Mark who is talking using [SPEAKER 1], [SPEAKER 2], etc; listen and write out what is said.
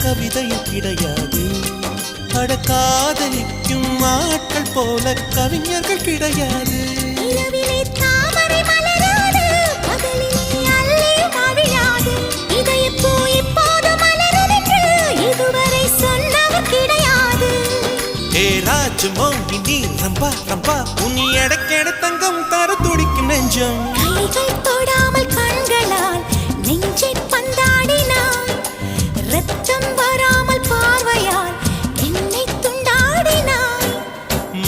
[SPEAKER 1] கவிதையும் கிடையாது. அட காதலிக்கும் ஆட்கள் போல கவிஞர்கள் கிடையாது.
[SPEAKER 2] நிலவிலே தாமரை மலராது பகலிலே அல்லி மவிழாது இதயப்பூ இப்போது மலரும் என்று இதுவரை சொன்னவர் கிடையாது.
[SPEAKER 1] ஏ ராஜு மோகி நீ ரம்பா ரம்பா. உனி எடக்கெட தங்கம் தர துடிக்கும் நெஞ்சம்.